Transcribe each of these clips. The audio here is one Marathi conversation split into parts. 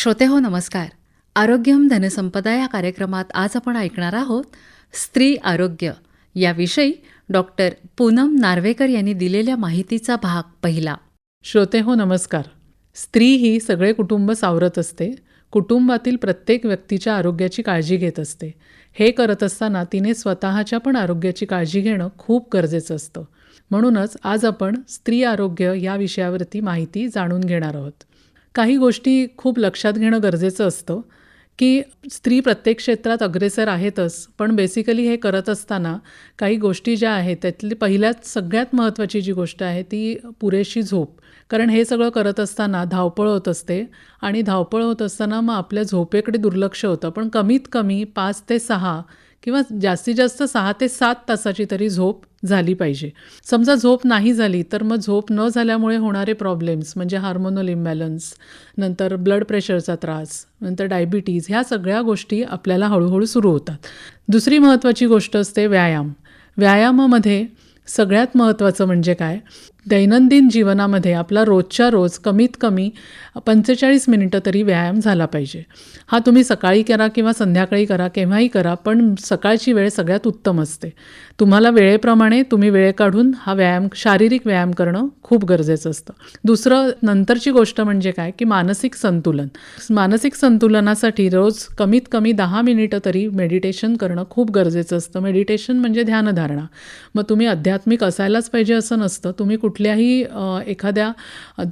श्रोते हो नमस्कार. आरोग्यम धनसंपदा या कार्यक्रमात आज आपण ऐकणार आहोत स्त्री आरोग्य. याविषयी डॉक्टर पूनम नार्वेकर यांनी दिलेल्या माहितीचा भाग पहिला. श्रोते हो नमस्कार. स्त्री ही सगळे कुटुंब सावरत असते. कुटुंबातील प्रत्येक व्यक्तीच्या आरोग्याची काळजी घेत असते. हे करत असताना तिने स्वतःच्या पण आरोग्याची काळजी घेणं खूप गरजेचं असतं. म्हणूनच आज आपण स्त्री आरोग्य या विषयावरती माहिती जाणून घेणार आहोत. काही गोष्टी खूप लक्षात घेणं गरजेचं असतं की स्त्री प्रत्येक क्षेत्रात अग्रेसर आहेतच पण बेसिकली हे करत असताना काही गोष्टी ज्या आहेत त्यातली पहिल्यात सगळ्यात महत्त्वाची जी गोष्ट आहे ती पुरेशी झोप. कारण हे सगळं करत असताना धावपळ होत असते आणि धावपळ होत असताना मग आपल्या झोपेकडे दुर्लक्ष होतं. पण कमीत कमी पाच ते सहा किंवा जास्तीत जास्त सहा ते सात तासाची तरी झोप झाली पाहिजे. समजा झोप नाही झाली तर मग झोप न झाल्यामुळे होणारे प्रॉब्लेम्स म्हणजे हार्मोनल इम्बॅलन्स नंतर ब्लड प्रेशरचा त्रास नंतर डायबिटीज ह्या सगळ्या गोष्टी आपल्याला हळूहळू सुरू होतात. दुसरी महत्त्वाची गोष्ट असते व्यायाम. व्यायामामध्ये सगळ्यात महत्त्वाचं म्हणजे काय? दैनंदिन जीवनामध्ये आपला रोजच्या रोज कमीत कमी पंचेचाळीस मिनिटं तरी व्यायाम झाला पाहिजे. हा तुम्ही सकाळी करा किंवा संध्याकाळी करा केव्हाही करा पण सकाळची वेळ सगळ्यात उत्तम असते. तुम्हाला वेळेप्रमाणे तुम्ही वेळ काढून हा व्यायाम शारीरिक व्यायाम करणं खूप गरजेचं असतं. दुसरं नंतरची गोष्ट म्हणजे काय? की मानसिक संतुलन. मानसिक संतुलनासाठी रोज कमीत कमी दहा मिनिटं तरी मेडिटेशन करणं खूप गरजेचं असतं. मेडिटेशन म्हणजे ध्यानधारणा. मग तुम्ही आध्यात्मिक असायलाच पाहिजे असं नसतं. तुम्ही कुठल्याही एखाद्या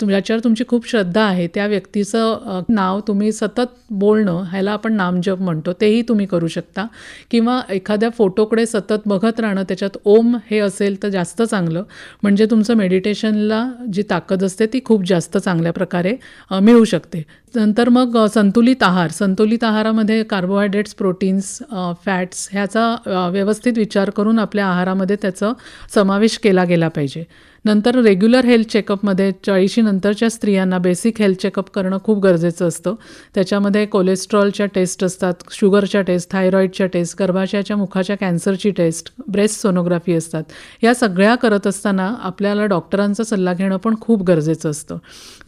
ज्याच्यावर तुमची खूप श्रद्धा आहे त्या व्यक्तीचं नाव तुम्ही सतत बोलणं ह्याला आपण नामजप म्हणतो तेही तुम्ही करू शकता. किंवा एखाद्या फोटोकडे सतत बघत राहणं त्याच्यात ओम हे असेल तर जास्त चांगलं. म्हणजे तुमचं मेडिटेशनला जी ताकद असते ती खूप जास्त चांगल्या प्रकारे मिळू शकते. नंतर मग संतुलित आहार. संतुलित आहारामध्ये कार्बोहायड्रेट्स प्रोटीन्स फॅट्स ह्याचा व्यवस्थित विचार करून आपल्या आहारामध्ये त्याचा समावेश केला गेला पाहिजे. नंतर रेग्युलर हेल्थ चेकअपमध्ये चाळीशी नंतरच्या स्त्रियांना बेसिक हेल्थ चेकअप करणं खूप गरजेचं असतं. त्याच्यामध्ये कोलेस्ट्रॉलच्या टेस्ट असतात शुगरच्या टेस्ट थायरॉईडच्या टेस्ट गर्भाशयाच्या मुखाच्या कॅन्सरची टेस्ट ब्रेस्ट सोनोग्राफी असतात. या सगळ्या करत असताना आपल्याला डॉक्टरांचा सल्ला घेणं पण खूप गरजेचं असतं.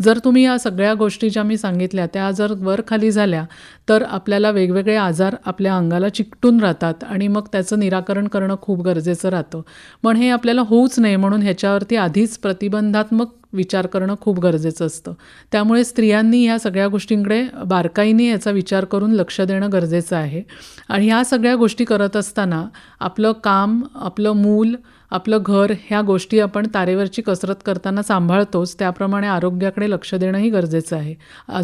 जर तुम्ही या सगळ्या गोष्टी ज्या मी सांगितल्या त्या जर वर खाली झाल्या तर आपल्याला वेगवेगळे आजार आपल्या अंगाला चिकटून राहतात आणि मग त्याचं निराकरण करणं खूप गरजेचं राहतं. पण हे आपल्याला होऊच नये म्हणून ह्याच्यावरती आधीच प्रतिबंधात्मक विचार करणं खूप गरजेचं असतं. त्यामुळे स्त्रियांनी ह्या सगळ्या गोष्टींकडे बारकाईने याचा विचार करून लक्ष देणं गरजेचं आहे. आणि ह्या सगळ्या गोष्टी करत असताना आपलं काम आपलं मूल आपलं घर ह्या गोष्टी आपण तारेवरची कसरत करताना सांभाळतोच त्याप्रमाणे आरोग्याकडे लक्ष देणंही गरजेचं आहे.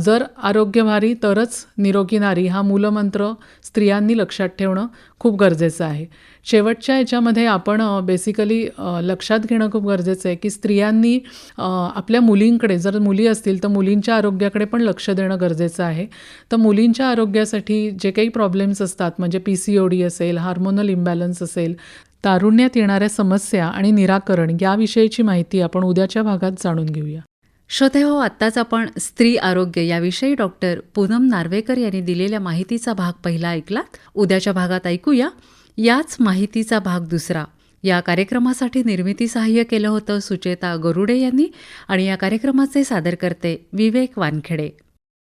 जर आरोग्य भारी तरच निरोगी नारी हा मूलमंत्र स्त्रियांनी लक्षात ठेवणं खूप गरजेचं आहे. शेवटच्या याच्यामध्ये आपण बेसिकली लक्षात घेणं खूप गरजेचं आहे की स्त्रियांनी आपल्या मुलींकडे जर मुली असतील तर मुलींच्या आरोग्याकडे पण लक्ष देणं गरजेचं आहे. तर मुलींच्या आरोग्यासाठी जे काही प्रॉब्लेम्स असतात म्हणजे पी सी ओ डी असेल हार्मोनल इम्बॅलन्स असेल तारुण्यात येणाऱ्या समस्या आणि निराकरण याविषयीची माहिती आपण उद्याच्या भागात जाणून घेऊया. श्रोतेहो आत्ताच आपण स्त्री आरोग्य याविषयी डॉक्टर पूनम नार्वेकर यांनी दिलेल्या माहितीचा भाग पहिला ऐकलात. उद्याच्या भागात ऐकूया. याच माहितीचा भाग दुसरा. या कार्यक्रमासाठी निर्मिती सहाय्य केलं होतं सुचेता गरुडे यांनी आणि या कार्यक्रमाचे सादरकर्ते विवेक वानखेडे.